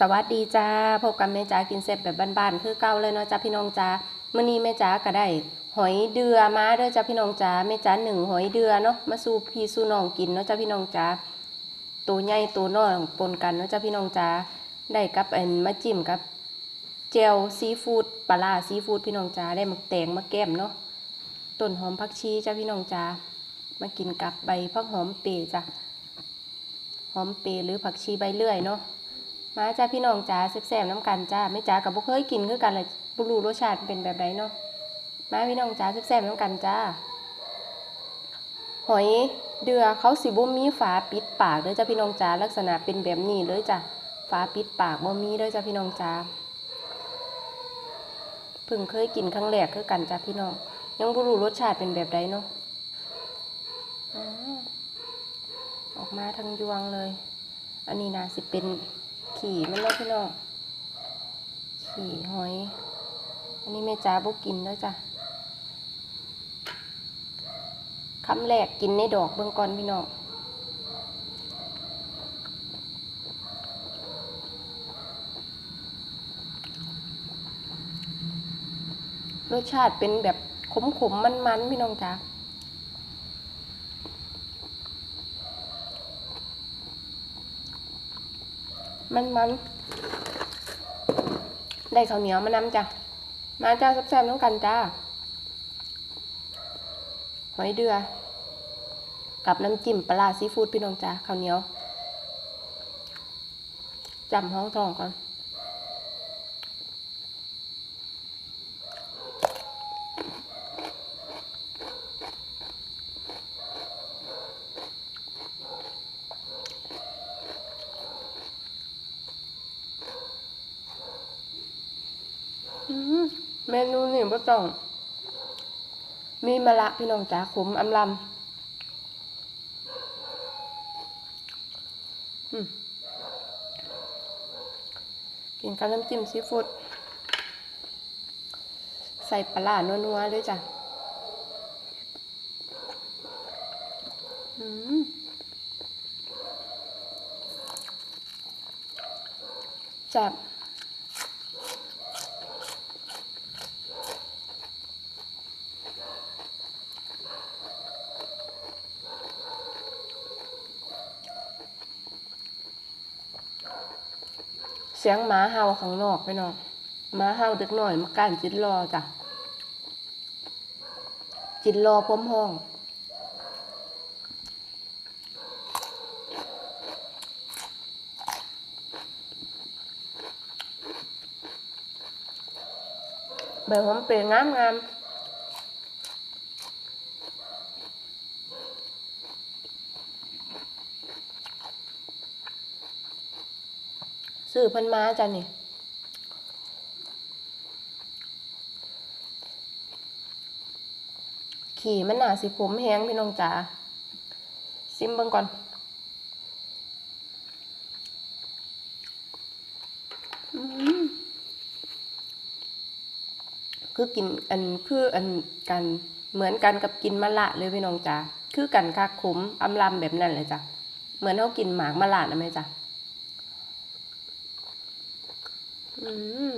สวัสดีจ้าพบกับแม่จ๋ากินเสร็จแบบบ้านๆคือเก่าเลยเนาะจ้าพี่น้องจ้ามื้อนี้แม่จ๋าก็ได้หอยเดือมาเด้อจ้าพี่น้องจ้าแม่จ๋าหนึ่งหอยเดือเนาะมาสู่พี่สู่น้องกินเนาะจ้าพี่น้องจ้าตัวใหญ่ตัวน้อยปนกันเนาะจ้าพี่น้องจ้าได้กับอันมาจิ้มกับเจลซีฟู้ดปลาซีฟู้ดพี่น้องจ้าได้มักแตงมาแก้มเนาะต้นหอมผักชีจ้าพี่น้องจ้ามากินกับใบผักหอมเปรจ้าหอมเปรหรือผักชีใบเลื่อยเนาะ มาจ้าพี่น้องจ้าแซ่บๆน้ำกันจ้าไม่จ้ากับบุเคยกินคือกันเลยบุรูรสชาติเป็นแบบไรเนาะมาพี่น้องจ้าแซ่บๆน้ำกันจ้า หอยเดือเขาสิบ่มีฝาปิดปากเด้อจ้าพี่น้องจ้าลักษณะเป็นแบบนี้เลยจ้าฝาปิดปากบ่มีเด้อจ้าพี่น้องจ้าเพิ่งเคยกินครั้งแรกคือกันจ้าพี่น้อง ยังบุรูรสชาติเป็นแบบไรเนาะออออกมาทั้งยวงเลย อันนี้นะสิเป็น ขี่มันเนาะพี่น้องขี่หอย อันนี้แม่จ้าบุกินแล้วจ้ะคำแรกกินในดอกเบื้องก่อนพี่น้องรสชาติเป็นแบบขมๆมันๆพี่น้องจ้า มันมันได้ข้าวเหนียวมานำจ้ะ มาจ้าแซ่บๆน้องกันจ้า หอยเดือ กับน้ำจิ้มปลาร้าซีฟู้ดพี่น้องจ้าข้าวเหนียวจำห้องทองก่อน อืม เมนูนี่บ่ต้อง มีมะระพี่น้องจ๋าขมอำลำอืมกินกับน้ำจิ้มซีฟู้ดใส่ปลาร้านัวๆด้วยจ้ะอืมแซ่บ สียงหมาเห่าข้างนอกไปนองหมาเห่าเด็กหน่อยมาการจิตรอจ้ะจิตรอพร้อมห้องใบหอมเปรย์งามงาม ซื้อเพันมาจ้ะนี่ขี่มันหนาสิขมแห้งพี่น้องจ๋าซิมเบิ่งก่อน คือกินอันคืออันกันเหมือนกันกับกินมะละเลยพี่น้องจ๋าคือกันคักขมอำลำแบบนั้นเลยจ้ะเหมือนเขากินหมากมะละนะไหมจ๊ะ อืม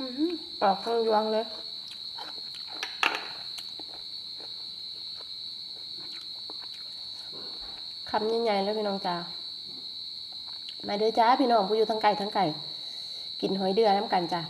อื้อหื ออกทั้งยวงเลยคำใหญ่ๆแล้วพี่น้องจ้ามาเด้อจ้าพี่น้องผู้อยู่ทั้งไก่ทั้งไก่ กินหอยเดือน้ำกันจ้า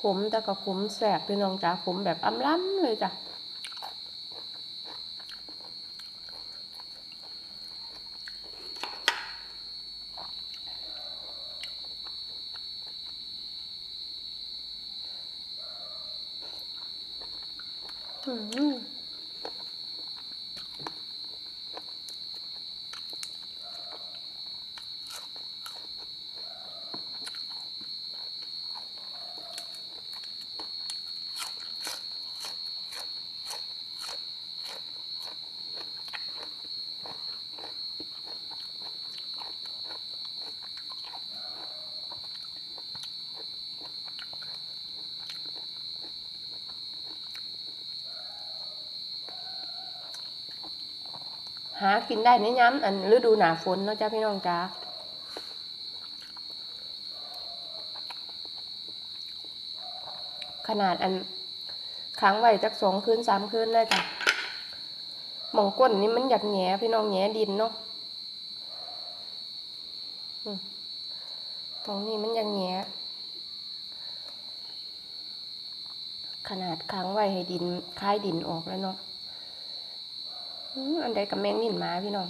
ขมแต่ก็ขมแสบพี่น้องจ้าขมแบบอำล้ำเลยจ้ะอืม หากินได้ในย้ำอันฤดูหนาฝนเนาะจ้าพี่น้องจ้าขนาดอันค้างไว้จักสองคืนสามคืนเลยจ้ะหมองก้นนี่มันอยากแหงพี่น้องแหงดินเนาะตรงนี้มันอยากแหงขนาดค้างไว้ให้ดินคลายดินออกแล้วเนาะ อันใดกับแมงนิ่นมาพี่น้อง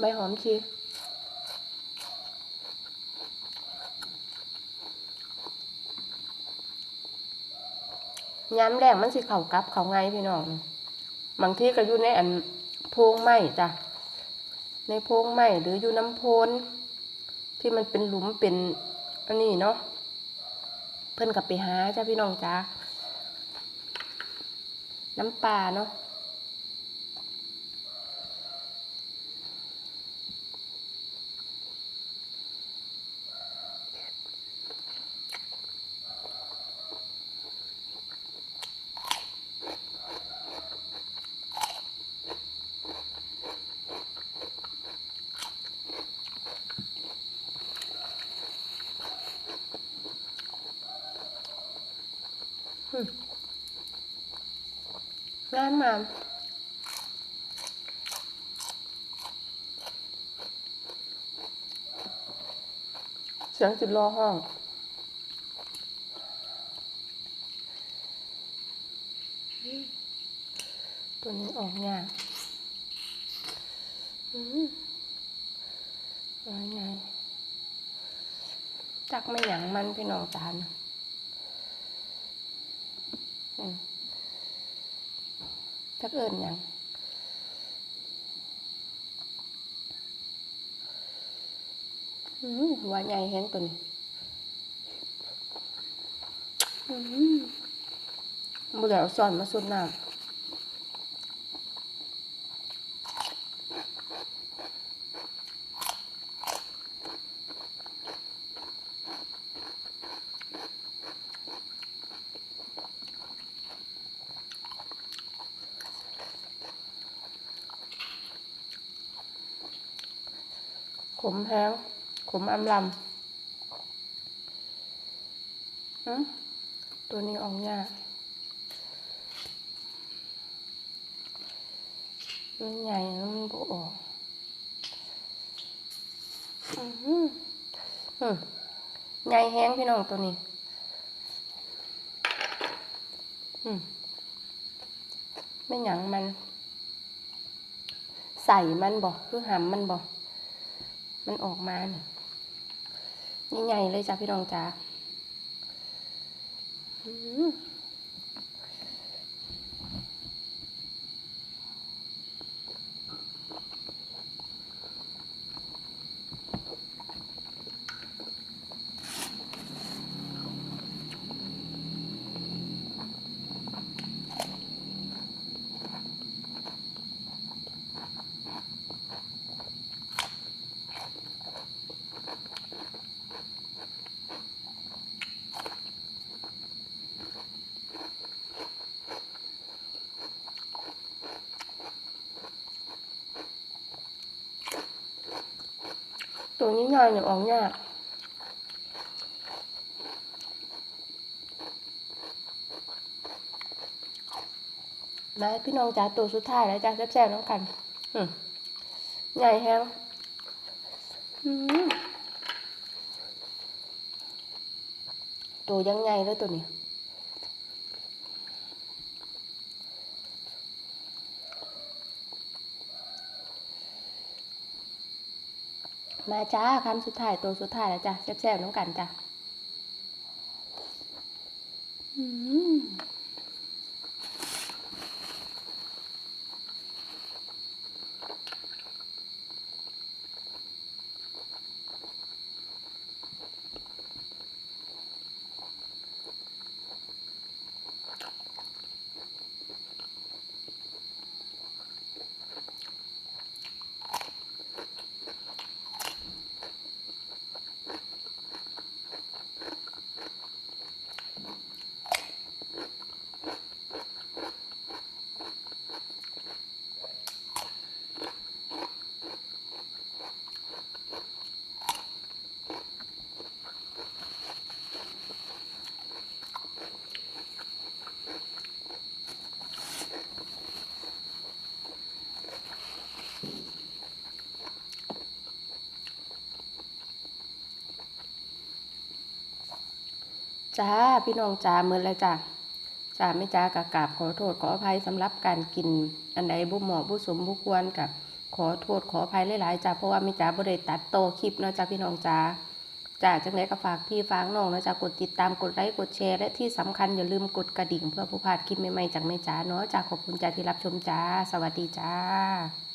ใบหอมชีย้ำแรงมันสิเข่ากับเข่าไงพี่น้องบางทีก็อยู่ในอันโพงไหมจ้ะในโพงไหมหรืออยู่น้ำโพนที่มันเป็นหลุมเป็นอันนี้เนาะเพิ่นกับไปหาจ้าพี่น้องจ้าน้ำปลาเนาะ งามมากเสียงสิบล้อห้องตัวนี้ออกยากอืมว่าไงจักไม่หยังมันพี่น้องจานอืม จักเอิญอย่างอืมหัวใหญ่แห้งตัวนี้อืมบุแล้วสอนมาสุดน้ำข มแห้งขมอำลำอืมตัวนี้ออกยากมันใหญ่แล้วมันบ่ออกอือหืออืมใหญ่แห้งพี่น้องตัวนี้อืมไม่หยังมัน ใส่มันบอกคือหำมันบอก มันออกมาเนี่ยใหญ่ๆเลยจ้ะพี่น้องจ้า ตัวนี้ง่ายเนี่ยออกยากมาพี่น้องจ๋าตัวสุดท้ายแล้วจ้าแซ่บๆน้องกันอืมใหญ่แฮงอืมตัวยังไงเลยตัวนี้ มาจ้าคำสุดท้ายตัวสุดท้ายแล้วจ้ะแซ่บๆน้องกันจ้ะ จ้าพี่น้องจ้าเมือนแล้วจ้ะจ้าไม่จ้ากะกราบขอโทษขออภัยสำหรับการกินอันใดบุเหมาะบุสมบุควรกับขอโทษขออภัยหลายๆจ้าเพราะว่าไม่จ้าบ่ได้ตัดโตคลิปเนาะจ้าพี่น้องจ้าจ้าจังไดก็ฝากพี่ฝากน้องนะจ้ากดติดตามกดไลค์กดแชร์และที่สำคัญอย่าลืมกดกระดิ่งเพื่อผู้พลาดคลิปใหม่ๆจากแม่จ้าเนาะจ้าขอบคุณจ้าที่รับชมจ้า สวัสดีจ้า